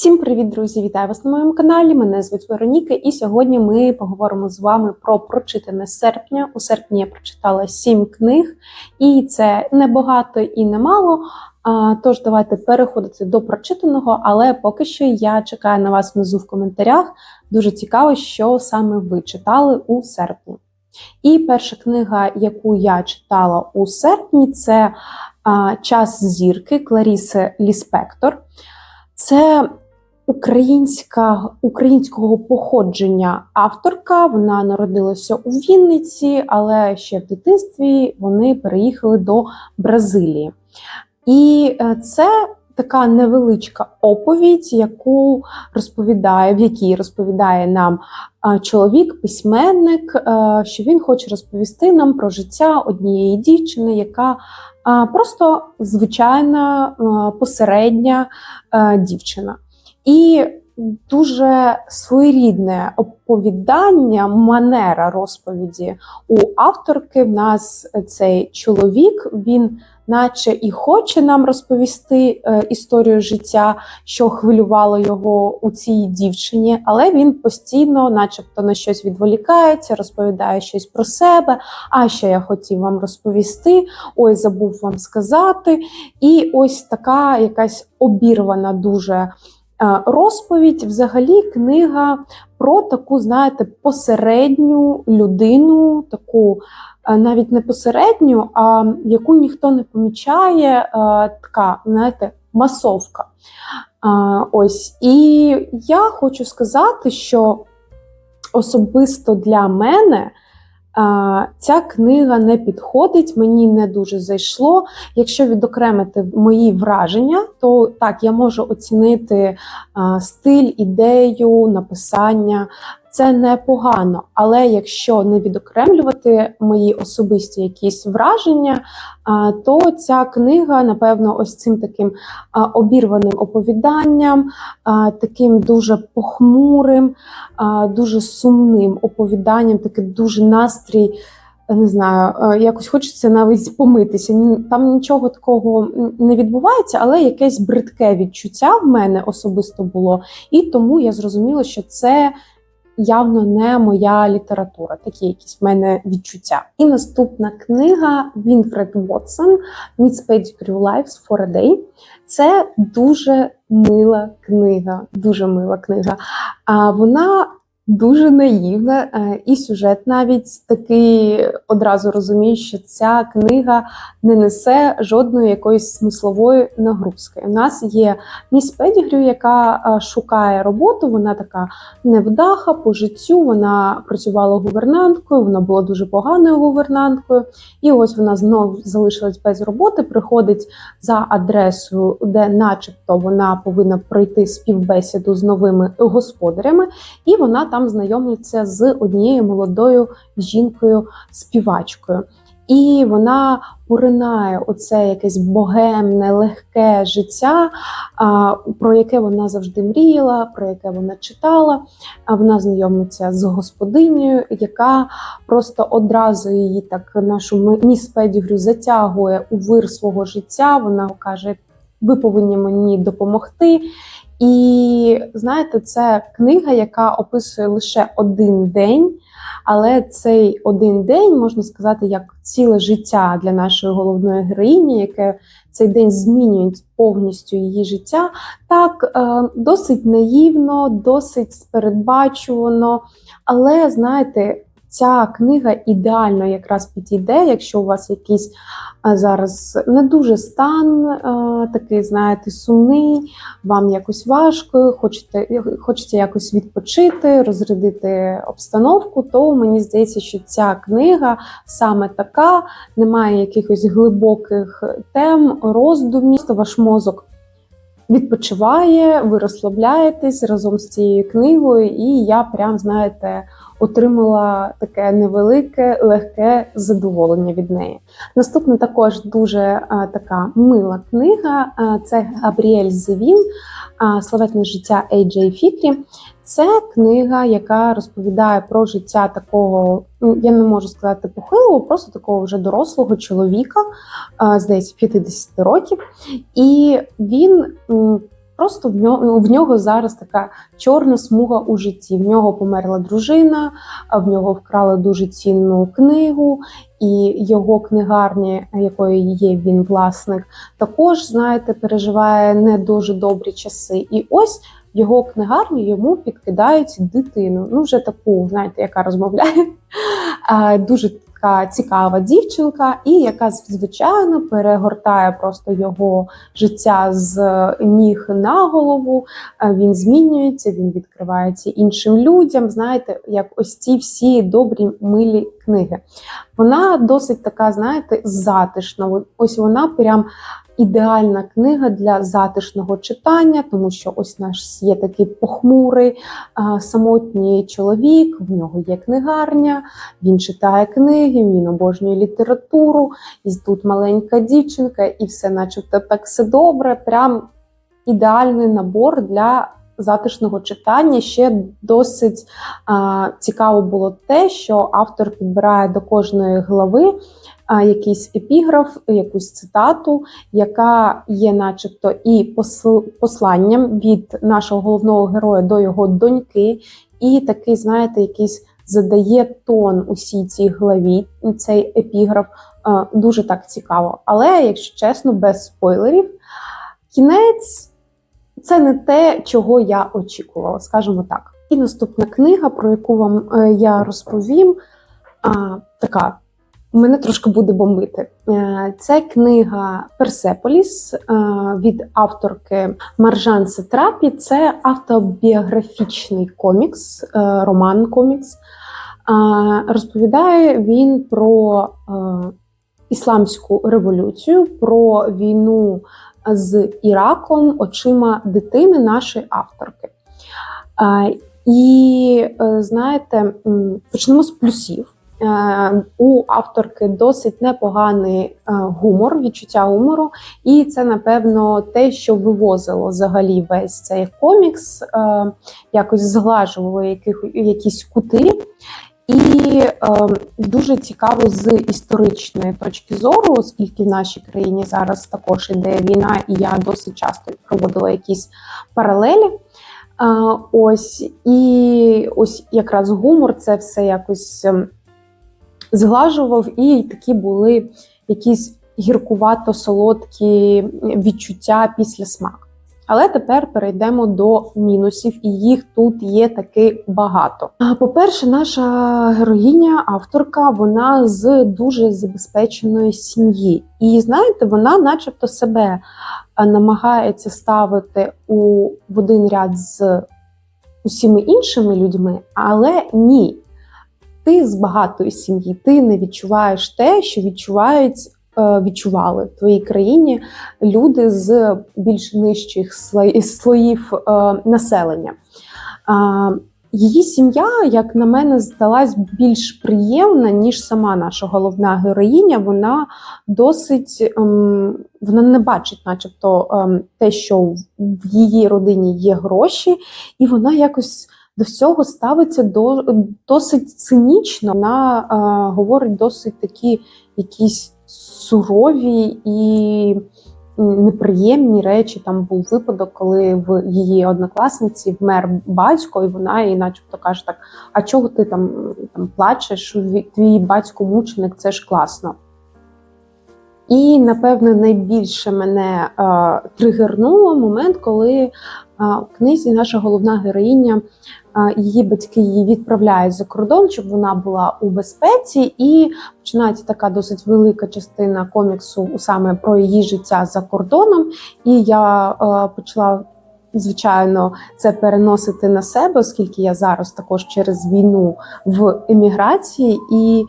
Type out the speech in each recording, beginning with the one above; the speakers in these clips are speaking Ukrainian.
Всім привіт, друзі! Вітаю вас на моєму каналі. Мене звуть Вероніка, і сьогодні ми поговоримо з вами про прочитане серпня. У серпні я прочитала сім книг, і це не багато і не мало. А, Тож давайте переходити до прочитаного, але поки що я чекаю на вас внизу в коментарях. Дуже цікаво, що саме ви читали у серпні. І перша книга, яку я читала у серпні, це Час зірки Кларіси Ліспектор. Це українська, українського походження авторка. Вона народилася у Вінниці, але ще в дитинстві вони переїхали до Бразилії. І е, це така невеличка оповідь, яку розповідає, в якій розповідає нам е, чоловік, письменник, е, що він хоче розповісти нам про життя однієї дівчини, яка просто звичайна посередня дівчина. І дуже своєрідне оповідання, манера розповіді у авторки. В нас цей чоловік, він, наче і хоче нам розповісти е, історію життя, що хвилювало його у цій дівчині, але він постійно, начебто, на щось відволікається, розповідає щось про себе. А що я хотів вам розповісти, ой, забув вам сказати. І ось така якась обірвана дуже. Е, розповідь, взагалі, книга про таку, знаєте, посередню людину, таку е, навіть не посередню, а яку ніхто не помічає, е, така, знаєте, масовка. Ось. І я хочу сказати, що особисто для мене. Ця книга не підходить, мені не дуже зайшло. Якщо відокремити мої враження, то так я можу оцінити стиль, ідею, написання, це непогано. Але якщо не відокремлювати мої особисті якісь враження, то ця книга, напевно, ось цим таким обірваним оповіданням, таким дуже похмурим, дуже сумним оповіданням, такий дуже настрій. Не знаю, якось хочеться навіть помитися. Там нічого такого не відбувається, але якесь бридке відчуття в мене особисто було, і тому я зрозуміла, що це явно не моя література, такі якісь в мене відчуття. І наступна книга Вінфред Вотсон Meets Pettigrew Lives for a Day. Це дуже мила книга, дуже мила книга. А вона дуже наївна, е, і сюжет навіть такий одразу розумію, що ця книга не несе жодної якоїсь смислової нагрузки. У нас є міс Педігрю, яка е, шукає роботу. Вона така невдаха по життю. Вона працювала гувернанткою, вона була дуже поганою гувернанткою. І ось вона знову залишилась без роботи. Приходить за адресою, де, начебто, вона повинна пройти співбесіду з новими господарями, і вона там там знайомиться з однією молодою жінкою-співачкою. І вона поринає оце якесь богемне, легке життя, про яке вона завжди мріяла, про яке вона читала. Вона знайомиться з господинею, яка просто одразу її так нашу міс Педігрю затягує у вир свого життя. Вона каже: ви повинні мені допомогти. І знаєте, це книга, яка описує лише один день, але цей один день можна сказати як ціле життя для нашої головної героїні, яке цей день змінює повністю її життя. Так е, досить наївно, досить передбачувано. Але знаєте, Ця книга ідеально якраз підійде, якщо у вас якийсь зараз не дуже стан, такий, знаєте, сумний, вам якось важко, хочете, хочеться якось відпочити, розрядити обстановку, то мені здається, що ця книга саме така, немає якихось глибоких тем, роздумів, ваш мозок. Відпочиває, ви розслабляєтесь разом з цією книгою, і я прям, знаєте, отримала таке невелике, легке задоволення від неї. Наступна також дуже а, така мила книга це Габріель Зевін, Славетне життя Ейджей Фікрі. Це книга, яка розповідає про життя такого, ну, я не можу сказати похилого, просто такого вже дорослого чоловіка, здається, 50 років. І він Просто в нього, в нього зараз така чорна смуга у житті. В нього померла дружина, в нього вкрали дуже цінну книгу, і його книгарня, якої є він власник, також, знаєте, переживає не дуже добрі часи. І ось його книгарню йому підкидають дитину. Ну, вже таку, знаєте, яка розмовляє. Дуже така цікава дівчинка, і яка звичайно перегортає просто його життя з ніг на голову. Він змінюється, він відкривається іншим людям. Знаєте, як ось ці всі добрі милі книги. Вона досить така, знаєте, затишна. Ось вона прям ідеальна книга для затишного читання, тому що ось наш є такий похмурий самотній чоловік, в нього є книгарня, він читає книги, він обожнює літературу, і тут маленька дівчинка, і все, начебто, так все добре. Прям ідеальний набор для. Затишного читання ще досить а, цікаво було те, що автор підбирає до кожної глави якийсь епіграф, якусь цитату, яка є, начебто, і посланням від нашого головного героя до його доньки, і такий, знаєте, якийсь задає тон усій цій главі. Цей епіграф дуже так цікаво. Але, якщо чесно, без спойлерів, кінець це не те, чого я очікувала, скажімо так. І наступна книга, про яку вам е, я розповім, така Мене трошки буде бомбити. Е, це книга Персеполіс е, від авторки Маржан Сетрапі. Це автобіографічний комікс, е, роман комікс. Розповідає він про ісламську революцію, про війну з Іраком очима дитини нашої авторки. І знаєте, почнемо з плюсів. Е, у авторки досить непоганий е, гумор, відчуття гумору, і це, напевно, те, що вивозило взагалі весь цей комікс, е, якось зглажувало якісь кути. І е, дуже цікаво з історичної точки зору, оскільки в нашій країні зараз також іде війна, і я досить часто проводила якісь паралелі. Е, ось і ось якраз гумор, це все якось ем, зглажував, і такі були якісь гіркувато-солодкі відчуття після смак. Але тепер перейдемо до мінусів, і їх тут є таки багато. По-перше, наша героїня, авторка, вона з дуже забезпеченої сім'ї. І знаєте, вона, начебто, себе намагається ставити у в один ряд з усіми іншими людьми, але ні ти з багатої сім'ї, ти не відчуваєш те, що відчувають. Е, відчували в твоїй країні люди з більш нижчих слоїв е, населення. Її сім'я, як на мене, здалась більш приємна, ніж сама наша головна героїня. Вона досить ем, вона не бачить, начебто, ем, те, що в її родині є гроші, і вона якось до всього ставиться до досить цинічно. Вона е, говорить досить такі якісь сурові і неприємні речі. Там був випадок, коли в її однокласниці вмер батько, і вона їй начебто каже: так: а чого ти там там плачеш? Твій батько мученик, це ж класно. І, напевно, найбільше мене е, тригернуло момент, коли е, в книзі наша головна героїня її батьки її відправляють за кордон, щоб вона була у безпеці, і починається така досить велика частина коміксу саме про її життя за кордоном. І я е, почала. Звичайно, це переносити на себе, оскільки я зараз також через війну в еміграції, і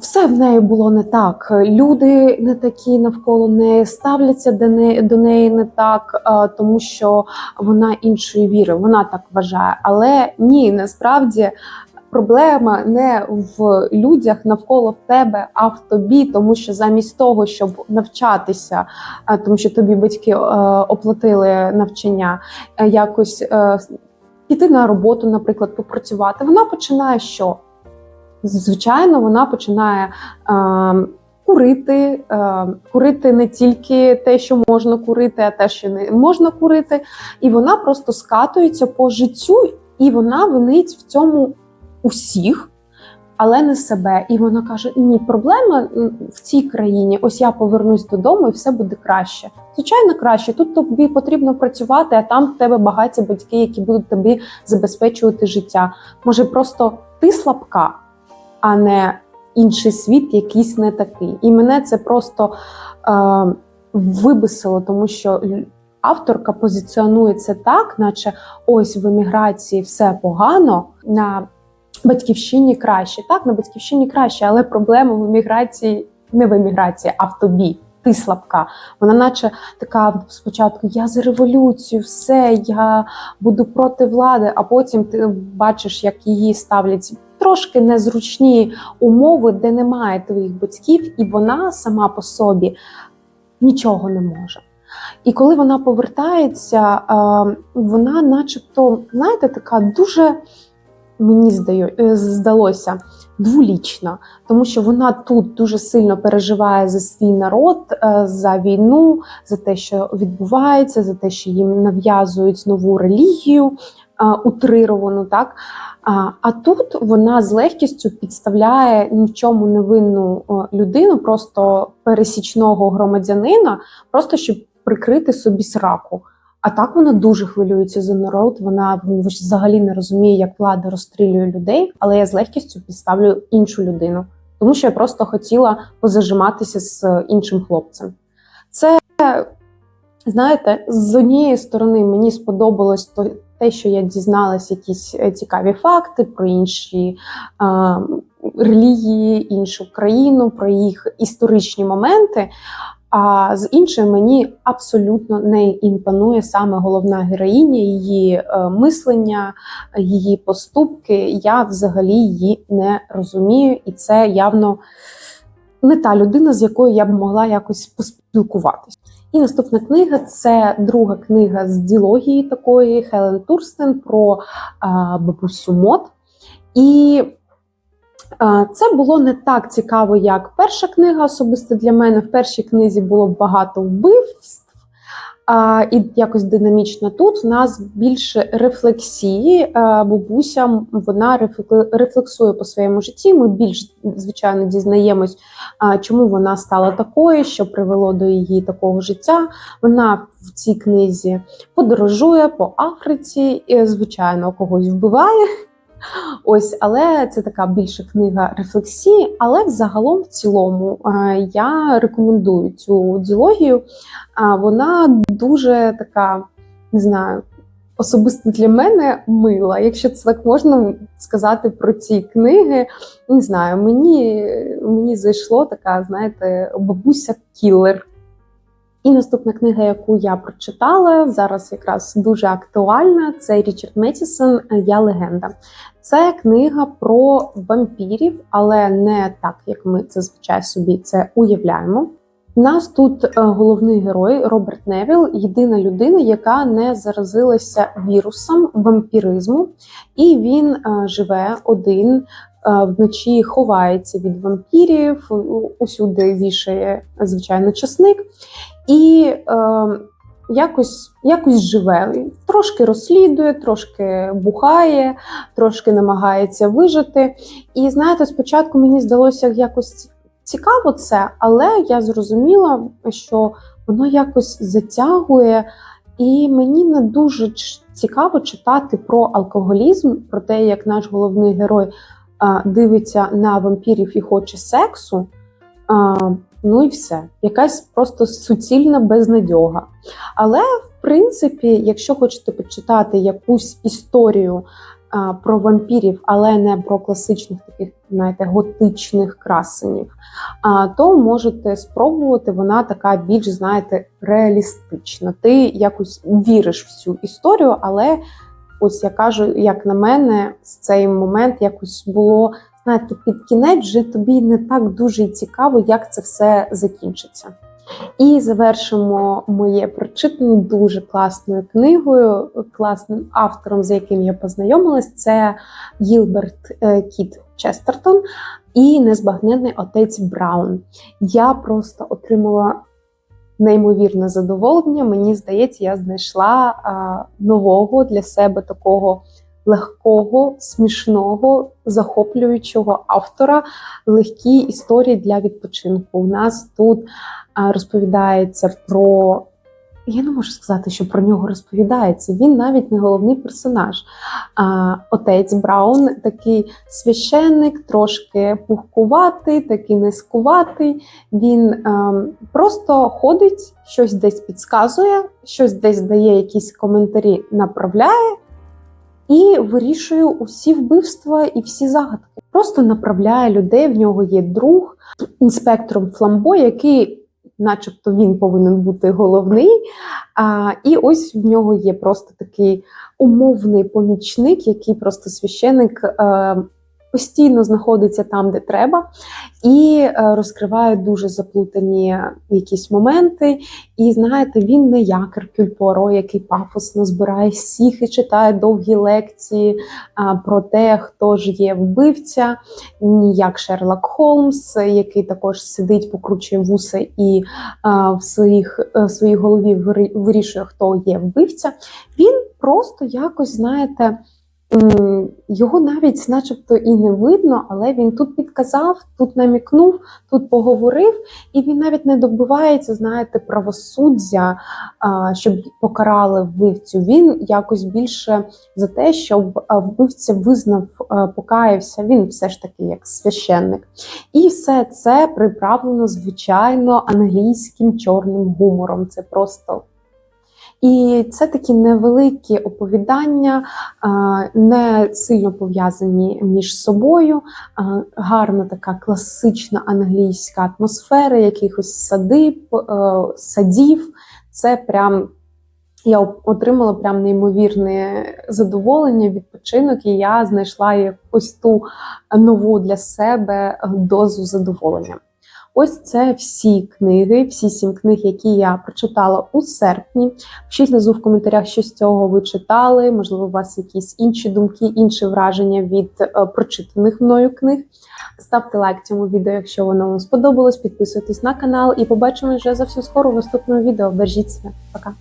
все в неї було не так. Люди не такі навколо неї ставляться до неї до неї не так, тому що вона іншої віри. Вона так вважає. Але ні, насправді. Проблема не в людях навколо тебе, а в тобі, тому що замість того, щоб навчатися, тому що тобі батьки е, оплатили навчання, е, якось е, піти на роботу, наприклад, попрацювати, вона починає що? Звичайно, вона починає е, курити, е, курити не тільки те, що можна курити, а те, що не можна курити. І вона просто скатується по життю, і вона винить в цьому усіх. Але не себе, і вона каже: Ні, проблема в цій країні. Ось я повернусь додому, і все буде краще. Звичайно, краще. Тут тобі потрібно працювати, а там в тебе багаті батьки, які будуть тобі забезпечувати життя. Може, просто ти слабка, а не інший світ, якийсь не такий. І мене це просто е, вибисило, тому що авторка позиціонує це так, наче ось в еміграції все погано. на Батьківщині краще. Так, на батьківщині краще, але проблема в еміграції не в еміграції, а в тобі. Ти слабка. Вона, наче така спочатку: я за революцію, все, я буду проти влади, а потім ти бачиш, як її ставлять трошки незручні умови, де немає твоїх батьків, і вона сама по собі нічого не може. І коли вона повертається, вона, начебто, знаєте, така дуже мені е, здалося дволічна, тому що вона тут дуже сильно переживає за свій народ, е, за війну, за те, що відбувається, за те, що їм нав'язують нову релігію е, утрировану, так. А, тут вона з легкістю підставляє нічому невинну е, людину, просто пересічного громадянина, просто щоб прикрити собі сраку. А так вона дуже хвилюється за народ. Вона взагалі не розуміє, як влада розстрілює людей, але я з легкістю підставлю іншу людину, тому що я просто хотіла позажиматися з іншим хлопцем. Це знаєте, з однієї сторони мені сподобалось те, що я дізналась якісь е, цікаві факти про інші е, релігії, іншу країну, про їх історичні моменти. А з іншої мені абсолютно не імпонує саме головна героїня, її е, мислення, її поступки. Я взагалі її не розумію, і це явно не та людина, з якою я б могла якось поспілкуватись. І наступна книга це друга книга з ділогії такої Хелен Турстен про бабусю Мот. І це було не так цікаво, як перша книга особисто для мене. В першій книзі було багато вбивств. А, і якось динамічно тут в нас більше рефлексії. А, бабуся вона рефле- рефлексує по своєму житті. Ми більш звичайно дізнаємось, а, чому вона стала такою, що привело до її такого життя. Вона в цій книзі подорожує по Африці, і, звичайно, когось вбиває. Ось, але це така більша книга рефлексії. Але взагалом, в цілому, е, я рекомендую цю діалогію. А Вона дуже така, не знаю, особисто для мене мила, якщо це так можна сказати про ці книги. Не знаю, мені, мені зайшло така, знаєте, бабуся кілер. І наступна книга, яку я прочитала, зараз якраз дуже актуальна, це Річард Метісон Я легенда. Це книга про вампірів, але не так, як ми це звичай собі це уявляємо. Нас тут е, головний герой Роберт Невіл, єдина людина, яка не заразилася вірусом вампіризму, і він е, живе один. Е, Вночі ховається від вампірів, усюди вішає звичайно часник, і е, якось, якось живе. Трошки розслідує, трошки бухає, трошки намагається вижити. І знаєте, спочатку мені здалося якось цікаво це, але я зрозуміла, що воно якось затягує. І мені не дуже цікаво читати про алкоголізм, про те, як наш головний герой дивиться на вампірів і хоче сексу. Ну і все, якась просто суцільна безнадьога. Але в принципі, якщо хочете почитати якусь історію про вампірів, але не про класичних таких, знаєте, готичних красенів, то можете спробувати. Вона така більш, знаєте, реалістична. Ти якось віриш в цю історію, але ось я кажу, як на мене, з цей момент якось було. Знаєте, під кінець вже тобі не так дуже цікаво, як це все закінчиться. І завершимо моє прочитане дуже класною книгою, класним автором, з яким я познайомилась, це Гілберт е, Кіт Честертон. і Незбагненний отець Браун. Я просто отримала неймовірне задоволення. Мені здається, я знайшла нового для себе такого легкого, смішного, захоплюючого автора легкі історії для відпочинку. У нас тут розповідається про. Я не можу сказати, що про нього розповідається. Він навіть не головний персонаж. А, Отець Браун такий священник, трошки пухкуватий, такий низкуватий. Він е, просто ходить, щось десь підказує, щось десь дає якісь коментарі, направляє і вирішує усі вбивства і всі загадки. Просто направляє людей. В нього є друг інспектором Фламбо, який. Начебто він повинен бути головний, а, і ось в нього є просто такий умовний помічник, який просто священик е, постійно знаходиться там, де треба, і е, розкриває дуже заплутані якісь моменти. І знаєте, він не як Еркюль який пафосно збирає всіх і читає довгі лекції про те, хто ж є вбивця, як Шерлок Холмс, який також сидить, покручує вуса і в своїх в своїй голові вирішує, хто є вбивця. Він просто якось, знаєте. Його навіть, начебто, і не видно, але він тут підказав, тут намікнув, тут поговорив, і він навіть не добивається, знаєте, правосуддя, щоб покарали вбивцю. Він якось більше за те, щоб вбивця визнав, покаявся. Він все ж таки як священник. І все це приправлено звичайно англійським чорним гумором. Це просто. І це такі невеликі оповідання, не сильно пов'язані між собою. Гарна така класична англійська атмосфера, якихось садиб, е, садів. Це прям я отримала прям неймовірне задоволення, відпочинок, і я знайшла ось ту нову для себе дозу задоволення. Ось це всі книги, всі сім книг, які я прочитала у серпні. Пишіть внизу в коментарях, що з цього ви читали. Можливо, у вас якісь інші думки, інші враження від е, прочитаних мною книг. Ставте лайк цьому відео, якщо воно вам сподобалось. Підписуйтесь на канал і побачимось вже зовсім скоро в наступному відео. Бережіть себе. Пока.